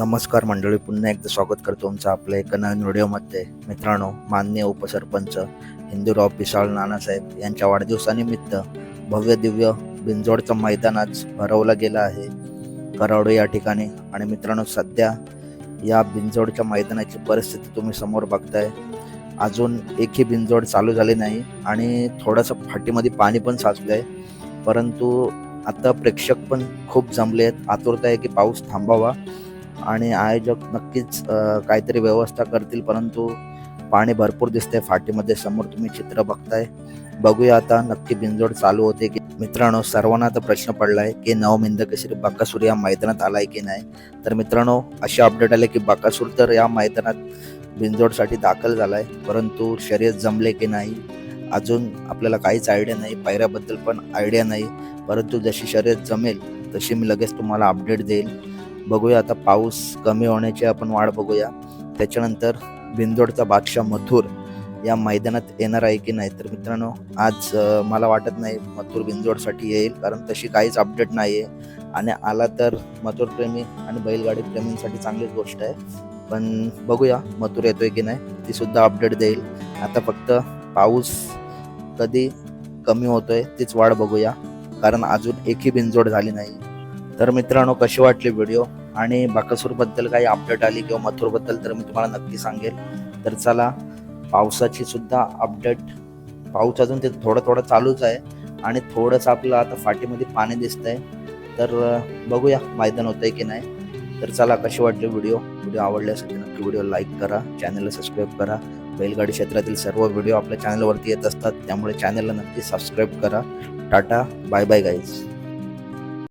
नमस्कार मंडळी पुन्हा एकदा स्वागत करतो तुमचं आपल्या एका नवीन व्हिडिओमध्ये. मित्रांनो माननीय उपसरपंच हिंदूराव पिसाळ नानासाहेब यांच्या वाढदिवसानिमित्त भव्य दिव्य बिंजोडचं मैदान आज भरवलं गेलं आहे. करावडे या ठिकाणी. आणि मित्रांनो सध्या या बिंजोडच्या मैदानाची परिस्थिती तुम्ही समोर बघताय. अजून एकही बिंजोड चालू झाली नाही आणि थोडंसं फाटीमध्ये पाणी पण साचलं आहे परंतु आता प्रेक्षक पण खूप जमले आहेत आतुरता आहे की पाऊस थांबावा. आणि आयोजक नक्कीच काहीतरी व्यवस्था करतील परंतु पाणी भरपूर दिसतंय फाटीमध्ये. समोर तुम्ही चित्र बघताय. बघूया आता नक्की बिंजोड चालू होते की मित्रांनो सर्वांना आता प्रश्न पडलाय की नवमिंद केसरी बाकासूर या मैदानात आलाय की नाही? तर मित्रांनो असे अपडेट आले की बाकासूर तर या मैदानात बिंजोडसाठी दाखल झालाय परंतु शर्यत जमले की नाही? अजून आपल्याला काहीच आयडिया नाही पायऱ्याबद्दल पण आयडिया नाही. परंतु जशी शर्यत जमेल तशी मी लगेच तुम्हाला अपडेट देईल. बघूया. आता पाऊस कमी होण्याची आपण वाट बघूया. त्याच्यानंतर बिंदोडचा बादशाह मथुर या मैदानात येणार आहे की नाही? तर मित्रांनो आज मला वाटत नाही मथुर बिंदोडसाठी येईल कारण तशी काहीच अपडेट नाही आहे आणि आला तर मथुर प्रेमी आणि बैलगाडी प्रेमींसाठी चांगलीच गोष्ट आहे. पण बघूया मथुर येतोय की नाही ती सुद्धा अपडेट देईल. आता फक्त पाऊस कधी कमी होतोय तीच वाढ बघूया. कारण अजून एकही बिनजोड झाली नाही. तर मित्रांनो कशी वाटली व्हिडिओ आणि बाकसूरबद्दल काही अपडेट आली किंवा मथुरबद्दल तर मी तुम्हाला नक्की सांगेल. तर चला पावसाची सुद्धा अपडेट पाऊस अजून ते थोडं थोडं चालूच आहे. आणि थोडंसं आपलं आता फाटीमध्ये पाणी दिसतंय. तर बघूया मैदान होतंय की नाही. तर चला कशी वाटली व्हिडिओ व्हिडिओ आवडले असेल नक्की व्हिडिओ लाईक करा. चॅनलला सबस्क्राईब करा. बैलगाडी क्षेत्रातील सर्व व्हिडिओ आपल्या चॅनलवरती येत असतात. त्यामुळे चॅनलला नक्की सबस्क्राईब करा. Tata bye bye guys